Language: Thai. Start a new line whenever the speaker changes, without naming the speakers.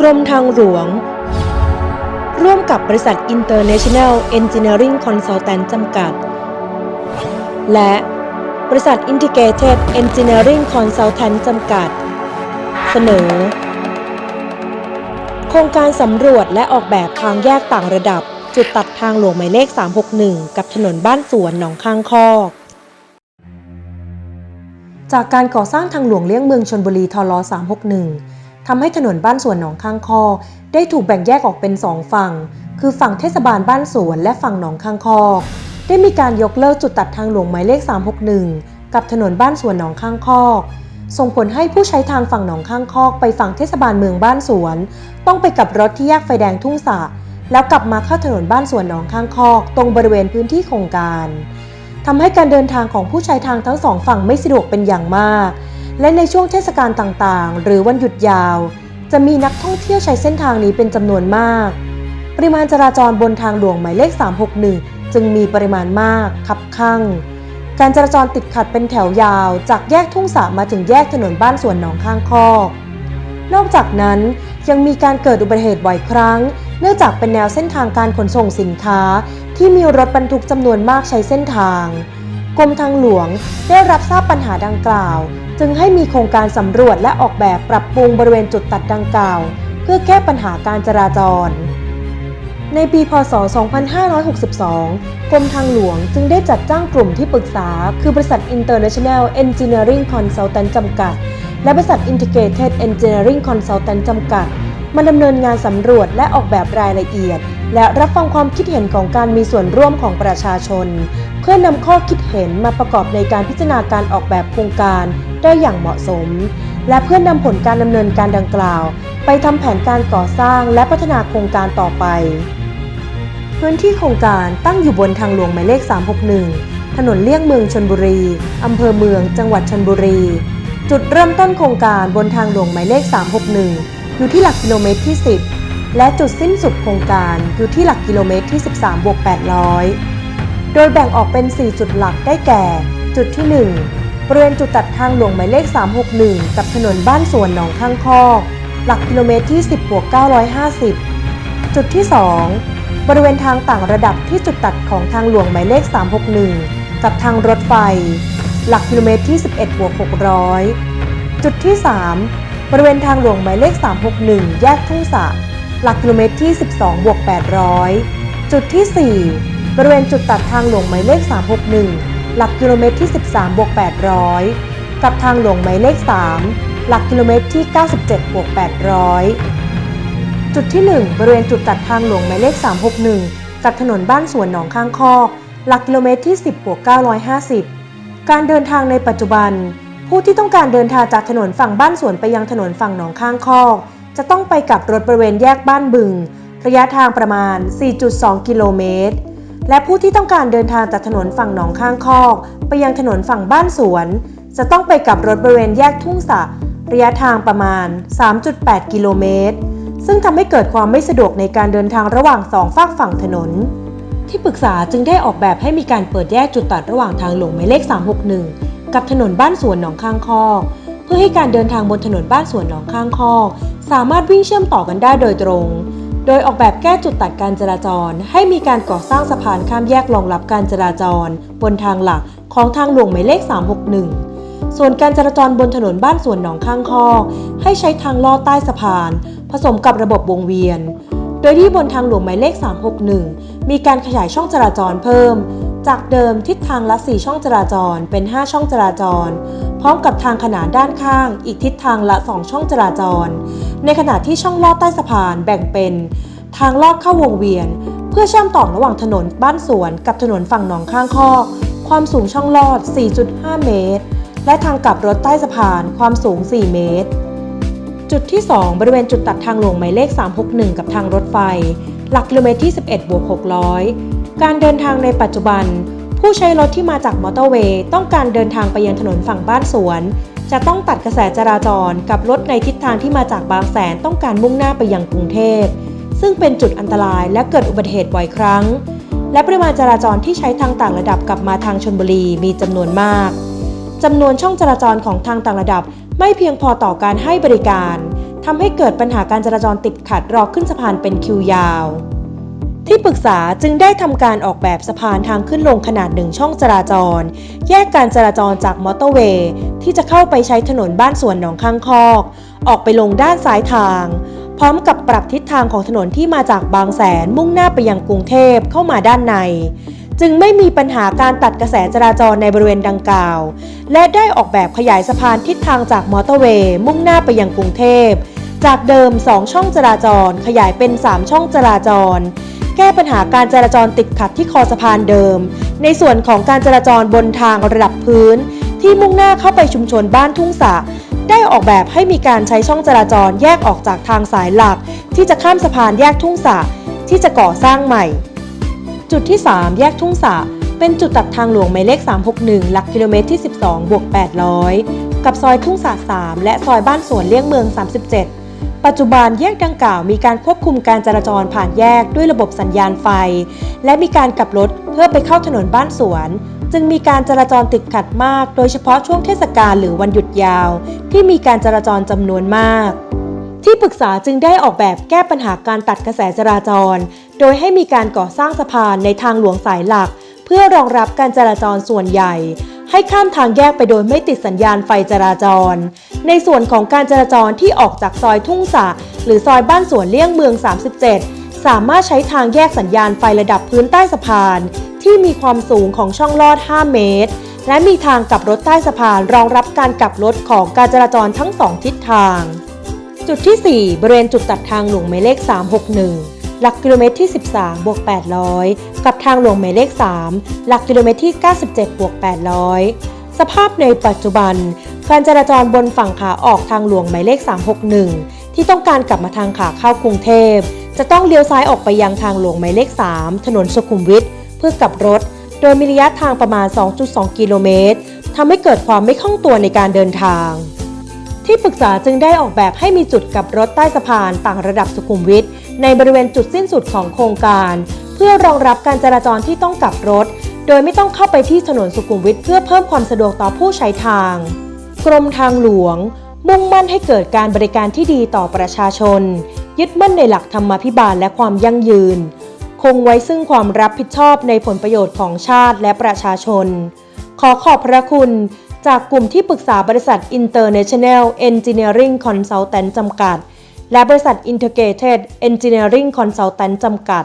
กรมทางหลวง ร่วมกับบริษัท International Engineering Consultant จำกัด และบริษัท Integrated Engineering Consultant จำกัด เสนอ โครงการสำรวจและออกแบบทางแยกต่างระดับ จุดตัดทางหลวงหมายเลข 361 กับถนนบ้านสวนหนองข้างคอก จากการก่อสร้างทางหลวงเลี่ยงเมืองชนบุรีทล361ทำให้ถนนบ้านสวนหนองข้างคอกได้ถูกแบ่งแยกออกเป็นสองฝั่ง คือฝั่งเทศบาลบ้านสวนและฝั่งหนองข้างคอกได้มีการยกเลิกจุดตัดทางหลวงหมายเลข 361 กับถนนบ้านสวนหนองข้างคอกส่งผลให้ผู้ใช้ทางฝั่งหนองข้างคอกไปฝั่งเทศบาลเมืองบ้านสวน ต้องไปกับรถที่แยกไฟแดงทุ่งสะแล้วกลับมาเข้าถนนบ้านสวนหนองข้างคอก ตรงบริเวณพื้นที่โครงการ ทำให้การเดินทางของผู้ใช้ทางทั้งสองฝั่งไม่สะดวกเป็นอย่างมาก และในช่วงเทศกาลต่างๆ หรือวันหยุดยาว จะมีนักท่องเที่ยวใช้เส้นทางนี้เป็นจำนวนมาก ปริมาณจราจรบนทางหลวงหมายเลข 361 จึงมีปริมาณมากคับข้างการจราจรติดขัดเป็นแถวยาว จากแยกทุ่งสามาถึงแยกถนนบ้านสวนหนองข้างคอกนอกจากนั้นยังมีการเกิดอุบัติเหตุบ่อยครั้ง เนื่องจากเป็นแนวเส้นทางการขนส่งสินค้า ที่มีรถบรรทุกจำนวนมากใช้เส้นทาง กรมทางหลวงได้รับทราบปัญหาดังกล่าว จึงให้มีโครงการสำรวจและออกแบบปรับปรุงบริเวณจุดตัดดังกล่าว เพื่อแก้ปัญหาการจราจร ในปี พศ 2562 กรมทางหลวงจึงได้จัดจ้างกลุ่มที่ปรึกษา คือบริษัท International Engineering Consultant จำกัด และบริษัท Integrated Engineering Consultant จำกัด มาดำเนินงานสำรวจและออกแบบรายละเอียด และรับฟังความคิดเห็นของการมีส่วนร่วมของประชาชน เพื่อนำข้อคิดเห็นมาประกอบในการพิจารณาการออกแบบโครงการได้อย่างเหมาะสม และเพื่อนำผลการดำเนินการดังกล่าว ไปทำแผนการก่อสร้างและพัฒนาโครงการต่อไป พื้นที่โครงการตั้งอยู่บนทางหลวงหมายเลข 361 ถนนเลี่ยงเมืองชนบุรีอำเภอเมือง จังหวัดชนบุรี จุดเริ่มต้นโครงการบนทางหลวงหมายเลข 361 อยู่ที่หลักกิโลเมตรที่ 10 และจุดสิ้นสุดโครงการอยู่ที่หลักกิโลเมตรที่ 13บวก800 โดยแบ่งออกเป็น 4 จุดหลักได้แก่ จุดที่ 1 บริเวณจุดตัดทางหลวงหมายเลข 361 กับถนนบ้านสวนหนองข้างคอกหลักกิโลเมตรที่ 10บวก950 จุดที่ 2 บริเวณทางต่างระดับที่จุดตัดของทางหลวงหมายเลข 361 กับทางรถไฟ หลักกิโลเมตรที่ 11บวก600 จุดที่ 3 บริเวณทางหลวงหมายเลข 361 แยกทุ่งสะ หลักกิโลเมตรที่ 12บวก800 จุดที่ 4 บริเวณจุดตัดทางหลวงหมายเลข 361 หลักกิโลเมตรที่ 13บวก800 กับทางหลวงหมายเลข 3 หลักกิโลเมตรที่ 97บวก800 จุดที่ 1 บริเวณจุดตัดทางหลวงหมายเลข 361 กับถนนบ้านสวนหนองข้างคอก หลักกิโลเมตรที่ 10บวก950 การเดินทางในปัจจุบัน ผู้ที่ต้องการเดินทางจากถนนฝั่งบ้านสวนไปยังถนนฝั่งหนองข้างคอก จะต้องไปกับรถบริเวณแยกบ้านบึง ระยะทางประมาณ 4.2 กิโลเมตร และผู้ที่ต้องการเดินทางจากถนนฝั่งหนองข้างคอก ไปยังถนนฝั่งบ้านสวน จะต้องไปกับรถบริเวณแยกทุ่งสะระยะทางประมาณ 3.8 กิโลเมตร ซึ่งทำให้เกิดความไม่สะดวกในการเดินทางระหว่างสองฝากฝั่งถนน ที่ปรึกษาจึงได้ออกแบบให้มีการเปิดแยกจุดตัดระหว่างทางหลวงหมายเลข 361 กับถนนบ้านสวนหนองข้างคอก เพื่อให้การเดินทางบนถนนบ้านสวนหนองข้างคอก สามารถวิ่งเชื่อมต่อกันได้โดยตรง โดยออกแบบแก้จุดตัดการจราจร ให้มีการก่อสร้างสะพานข้ามแยกรองรับการจราจร บนทางหลักของทางหลวงหมายเลข 361ส่วนการจราจรบนถนนบ้านสวนหนองข้างคอกให้ใช้ทางลอดใต้สะพาน ผสมกับระบบวงเวียน โดยที่บนทางหลวงหมายเลข 361 มีการขยายช่องจราจรเพิ่ม จากเดิมทิศทางละ 4 ช่องจราจรเป็น 5 ช่องจราจร พร้อมกับทางขนานด้านข้าง อีกทิศทางละ 2 ช่องจราจร ในขณะที่ช่องลอดใต้สะพานแบ่งเป็น ทางลอดเข้าวงเวียน เพื่อเชื่อมต่อระหว่างถนนบ้านสวนกับถนนฝั่งหนองข้างคอกความสูงช่องลอด 4.5 เมตร และทางกลับรถใต้สะพานความสูง 4 เมตร จุดที่ 2 บริเวณจุดตัดทางหลวงหมายเลข 361 กับทางรถไฟ หลักกิโลเมตรที่ 11บวก600 การเดินทางในปัจจุบัน ผู้ใช้รถที่มาจากมอเตอร์เวย์ต้องการเดินทางไปยังถนนฝั่งบ้านสวน จะต้องตัดกระแสจราจรกับรถในทิศทางที่มาจากบางแสนต้องการมุ่งหน้าไปยังกรุงเทพ ซึ่งเป็นจุดอันตรายและเกิดอุบัติเหตุบ่อยครั้ง และปริมาณจราจรที่ใช้ทางต่างระดับกลับมาทางชนบุรีมีจำนวนมากจำนวนช่องจราจรของทางต่างระดับ ไม่เพียงพอต่อการให้บริการทำให้เกิดปัญหาการจราจรติดขัดรอขึ้นสะพานเป็นคิวยาว ที่ปรึกษาจึงได้ทำการออกแบบสะพานทางขึ้นลงขนาดหนึ่งช่องจราจร แยกการจราจรจากมอเตอร์เวย์ที่จะเข้าไปใช้ถนนบ้านสวนหนองข้างคอก ออกไปลงด้านซ้ายทาง พร้อมกับปรับทิศทางของถนนที่มาจากบางแสนมุ่งหน้าไปยังกรุงเทพเข้ามาด้านใน จึงไม่มีปัญหาการตัดกระแสจราจรในบริเวณดังกล่าว และได้ออกแบบขยายสะพานทิศทางจากมอเตอร์เวย์มุ่งหน้าไปยังกรุงเทพจากเดิม 2 ช่องจราจร ขยายเป็น 3 ช่องจราจร แก้ปัญหาการจราจรติดขัดที่คอสะพานเดิม ในส่วนของการจราจรบนทางระดับพื้น ที่มุ่งหน้าเข้าไปชุมชนบ้านทุ่งสะได้ออกแบบให้มีการใช้ช่องจราจรแยกออกจากทางสายหลัก ที่จะข้ามสะพานแยกทุ่งสะที่จะก่อสร้างใหม่ จุดที่ 3 แยกทุ่งสะเป็นจุดตัดทางหลวงหมายเลข 361 หลักกิโลเมตรที่ 12 บวก 800 กับซอยทุ่งสะ3และซอยบ้านสวนเลี่ยงเมือง 37 ปัจจุบันแยกดังกล่าวมีการควบคุมการจราจรผ่านแยกด้วยระบบสัญญาณไฟ และมีการกลับรถเพื่อไปเข้าถนนบ้านสวน จึงมีการจราจรติดขัดมาก โดยเฉพาะช่วงเทศกาลหรือวันหยุดยาว ที่มีการจราจรจำนวนมาก ที่ปรึกษาจึงได้ออกแบบแก้ปัญหาการตัดกระแสจราจร โดยให้มีการก่อสร้างสะพานในทางหลวงสายหลัก เพื่อรองรับการจราจรส่วนใหญ่ให้ข้ามทางแยกไปโดยไม่ติดสัญญาณไฟจราจร ในส่วนของการจราจรที่ออกจากซอยทุ่งสะหรือซอยบ้านสวนเลี่ยงเมือง 37 สามารถใช้ทางแยกสัญญาณไฟระดับพื้นใต้สะพาน ที่มีความสูงของช่องลอด 5 เมตร และมีทางกลับรถใต้สะพานรองรับการกลับรถของการจราจรทั้งสองทิศทาง จุดที่ 4 บริเวณจุดตัดทางหลวงหมายเลข 361หลักกิโลเมตรที่ 13 บวก 800 กับทางหลวงหมายเลข 3 หลักกิโลเมตรที่ 97 บวก 800 สภาพในปัจจุบัน การจราจรบนฝั่งขาออกทางหลวงหมายเลข 361 ที่ต้องการกลับมาทางขาเข้ากรุงเทพ จะต้องเลี้ยวซ้ายออกไปยังทางหลวงหมายเลข 3 ถนนสุขุมวิทเพื่อกลับรถ โดยมีระยะทางประมาณ 2.2 กิโลเมตรทำให้เกิดความไม่คล่องตัวในการเดินทาง ที่ปรึกษาจึงได้ออกแบบให้มีจุดกลับรถใต้สะพานต่างระดับสุขุมวิทในบริเวณจุดสิ้นสุดของโครงการ เพื่อรองรับการจราจรที่ต้องกลับรถ โดยไม่ต้องเข้าไปที่ถนนสุขุมวิทเพื่อเพิ่มความสะดวกต่อผู้ใช้ทาง กรมทางหลวง มุ่งมั่นให้เกิดการบริการที่ดีต่อประชาชน ยึดมั่นในหลักธรรมาภิบาลและความยั่งยืน คงไว้ซึ่งความรับผิดชอบในผลประโยชน์ของชาติและประชาชน ขอขอบพระคุณจากกลุ่มที่ปรึกษาบริษัท International Engineering Consultant จำกัด และบริษัท Integrated Engineering Consultant จำกัด